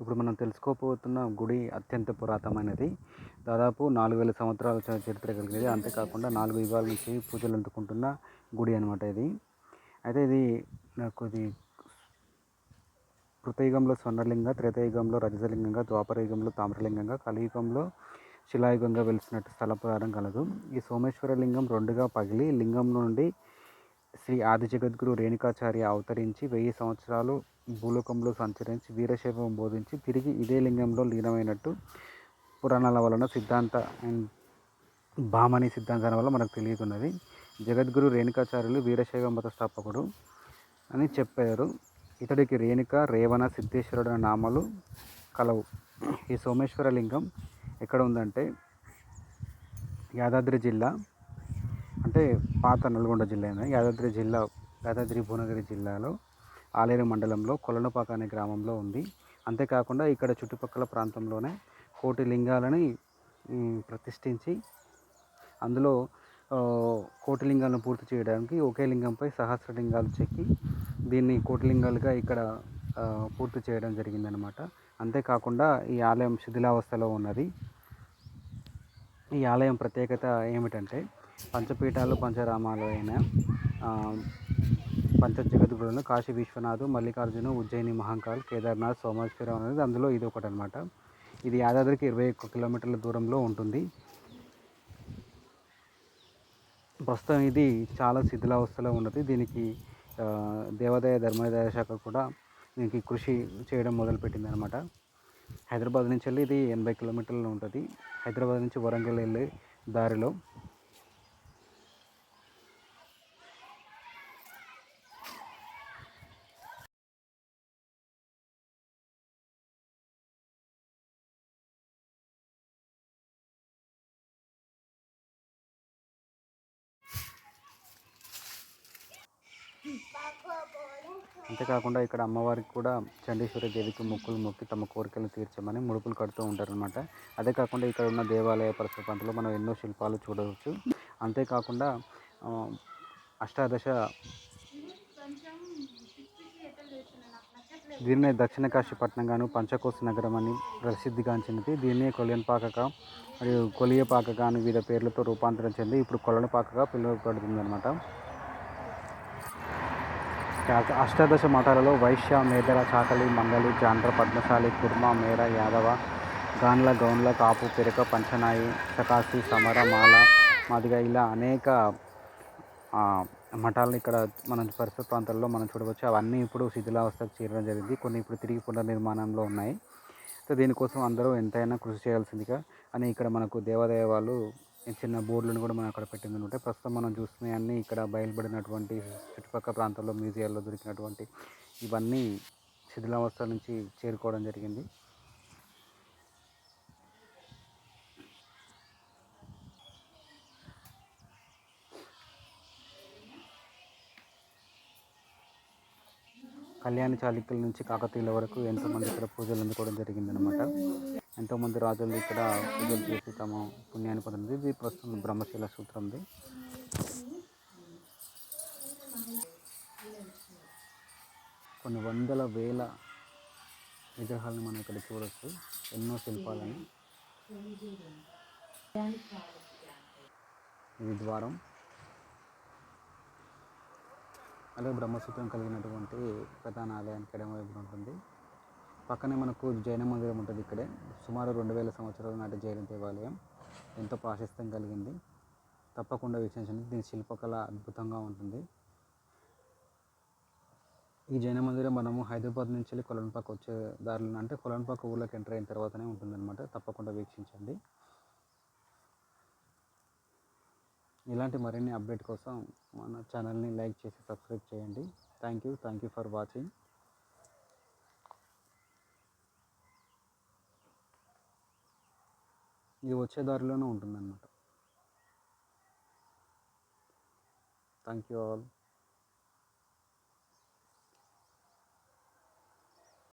ఇప్పుడు మనం తెలుసుకోబోతున్న గుడి అత్యంత పురాతనమైనది. దాదాపు నాలుగు వేల సంవత్సరాల చరిత్ర కలిగినది. అంతేకాకుండా నాలుగు యుగాల నుంచి పూజలు అందుకుంటున్న గుడి అనమాట ఇది. అయితే ఇది నాకు ఇది కృతయుగంలో స్వర్ణలింగ త్రేతయుగంలో రజతలింగంగా ద్వాపరయుగంలో తామ్రలింగంగా కలియుగంలో శిలాయుగంగా వెలిసినట్టు స్థల పురాణం కలదు. ఈ సోమేశ్వర లింగం రెండుగా పగిలి లింగం నుండి శ్రీ ఆది జగద్గురు రేణుకాచార్య అవతరించి వెయ్యి సంవత్సరాలు భూలోకంలో సంచరించి వీరశైవం బోధించి తిరిగి ఇదే లింగంలో లీనమైనట్టు పురాణాల వలన సిద్ధాంత అండ్ భామని సిద్ధాంతాల వల్ల మనకు తెలియతున్నది జగద్గురు రేణుకాచార్యులు వీరశైవ మత స్థాపకుడు అని చెప్పారు. ఇతడికి రేణుక రేవణ సిద్ధేశ్వరుడు అనే నామాలు కలవు. ఈ సోమేశ్వర లింగం ఎక్కడ ఉందంటే యాదాద్రి జిల్లా అంటే పాత నల్గొండ జిల్లా అయినా యాదాద్రి జిల్లా యాదాద్రి భువనగిరి జిల్లాలో ఆలేరు మండలంలో కొలనుపాక అనే గ్రామంలో ఉంది. అంతేకాకుండా ఇక్కడ చుట్టుపక్కల ప్రాంతంలోనే కోటి లింగాలని ప్రతిష్ఠించి అందులో కోటిలింగాలను కోటి లింగాలను పూర్తి చేయడానికి ఒకే లింగంపై సహస్ర లింగాలు చెక్కి దీన్ని కోటిలింగాలుగా ఇక్కడ పూర్తి చేయడం జరిగిందనమాట అంతేకాకుండా ఈ ఆలయం శిథిలావస్థలో ఉన్నది. ఈ ఆలయం ప్రత్యేకత ఏమిటంటే పంచపీఠాలు పంచరామాలు అయిన పంచ జగద్గురులు కాశీ విశ్వనాథ్ మల్లికార్జున ఉజ్జయిని మహంకాల్ కేదార్నాథ్ సోమేశ్వరం అనేది అందులో ఇది ఒకటి అనమాట ఇది యాదాద్రికి ఇరవై ఒక్క కిలోమీటర్ల దూరంలో ఉంటుంది. ప్రస్తుతం ఇది చాలా శిథిలావస్థలో ఉన్నది. దీనికి దేవాదాయ ధర్మాదాయ శాఖ కూడా దీనికి కృషి చేయడం మొదలుపెట్టింది అనమాట హైదరాబాద్ నుంచి వెళ్ళి ఇది ఎనభై కిలోమీటర్లు ఉంటుంది. హైదరాబాద్ నుంచి వరంగల్ వెళ్ళే దారిలో అంతేకాకుండా ఇక్కడ అమ్మవారికి కూడా చండీశ్వరి దేవికి మొక్కులు మొక్కి తమ కోరికలు తీర్చమని ముడుపులు కడుతూ ఉంటారనమాట అదే కాకుండా ఇక్కడ ఉన్న దేవాలయ పరిసర ప్రాంతంలో మనం ఎన్నో శిల్పాలు చూడవచ్చు. అంతేకాకుండా అష్టాదశ దీన్నే దక్షిణ కాశీపట్నంగాను పంచకోశ నగరం అని ప్రసిద్ధిగాంచినది. దీన్నే కొలియన్పాకగా మరియు కొలియపాకగా అని వివిధ పేర్లతో రూపాంతరం చెంది ఇప్పుడు కొలనపాకగా పిలువబడుతుంది అనమాట అష్టాదశ మఠాలలో వైశ్య మేదర చాకలి మంగళి జాండ్ర పద్మశాలి కుర్మ మేర యాదవ గాన్ల గౌన్ల కాపు పెరక పంచనాయి సకాసి సమర మాల మాదిగా ఇలా అనేక మఠాలను ఇక్కడ మన పరిసర ప్రాంతాల్లో మనం చూడవచ్చు. అవన్నీ ఇప్పుడు శిథిలావస్థకు చేరడం జరిగింది. కొన్ని ఇప్పుడు తిరిగి పునర్నిర్మాణంలో ఉన్నాయి. సో దీనికోసం అందరూ ఎంతైనా కృషి చేయాల్సిందిగా అని ఇక్కడ మనకు దేవాదాయ వాళ్ళు చిన్న బోర్డులను కూడా మనం అక్కడ పెట్టింది అనమాట ప్రస్తుతం మనం చూస్తున్నాయి అన్నీ ఇక్కడ బయలుపడినటువంటి చుట్టుపక్కల ప్రాంతాల్లో మ్యూజియాల్లో దొరికినటువంటి ఇవన్నీ శిథిలావస్థ నుంచి చేరుకోవడం జరిగింది. కళ్యాణ చాళుక్యుల నుంచి కాకతీయుల వరకు ఎంతోమంది ఇక్కడ పూజలు అందుకోవడం జరిగిందనమాట ఎంతోమంది రాజులు ఇక్కడ పూజలు చేసి తమ పుణ్యాన్ని పొందింది ఇది ప్రస్తుతం బ్రహ్మశిల సూత్రంది. కొన్ని వందల వేల విగ్రహాలను మనం ఇక్కడ చూడవచ్చు ఎన్నో శిల్పాలని. ఇది ద్వారం. అలాగే బ్రహ్మసూత్రం కలిగినటువంటి ప్రధాన ఆలయానికి ఎడమవైపున ఉంటుంది. పక్కనే మనకు జైన మందిరం ఉంటుంది ఇక్కడే. సుమారు రెండు వేల సంవత్సరాల నాటి జైన దేవాలయం ఎంతో ప్రాశస్త్యం కలిగింది. తప్పకుండా వీక్షించండి దీని శిల్పకళ అద్భుతంగా ఉంటుంది. ఈ జైన మందిరం మనము హైదరాబాద్ నుంచి వెళ్ళి కొలంపాక్ వచ్చే దారిలో అంటే కొలన్పాక ఊర్లోకి ఎంటర్ అయిన తర్వాతనే ఉంటుందన్నమాట. తప్పకుండా వీక్షించండి. ఇలాంటి మరిన్ని అప్డేట్ కోసం మన ఛానల్ని లైక్ చేసి సబ్స్క్రైబ్ చేయండి. Thank you. Thank you for watching. ఇది వచ్చే దారిలోనే ఉంటుందన్నమాట. Thank you all